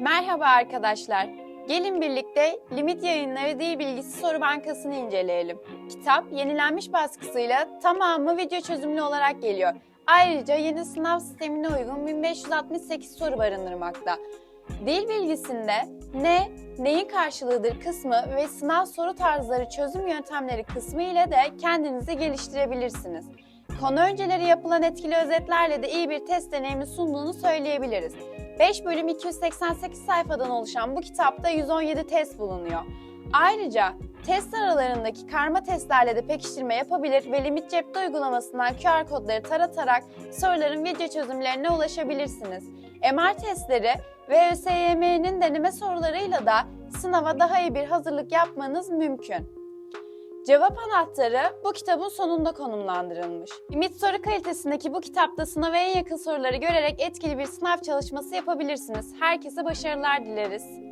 Merhaba arkadaşlar. Gelin birlikte Limit Yayınları Dil Bilgisi Soru Bankası'nı inceleyelim. Kitap yenilenmiş baskısıyla tamamı video çözümlü olarak geliyor. Ayrıca yeni sınav sistemine uygun 1568 soru barındırmakta. Dil bilgisinde ne, neyin karşılığıdır kısmı ve sınav soru tarzları çözüm yöntemleri kısmı ile de kendinizi geliştirebilirsiniz. Konu önceleri yapılan etkili özetlerle de iyi bir test deneyimi sunduğunu söyleyebiliriz. 5 bölüm 288 sayfadan oluşan bu kitapta 117 test bulunuyor. Ayrıca test aralarındaki karma testlerle de pekiştirme yapabilir ve Limit Cepte uygulamasından QR kodları taratarak soruların video çözümlerine ulaşabilirsiniz. MR testleri ve ÖSYM'nin deneme sorularıyla da sınava daha iyi bir hazırlık yapmanız mümkün. Cevap anahtarı bu kitabın sonunda konumlandırılmış. Limit soru kalitesindeki bu kitapta sınava en yakın soruları görerek etkili bir sınav çalışması yapabilirsiniz. Herkese başarılar dileriz.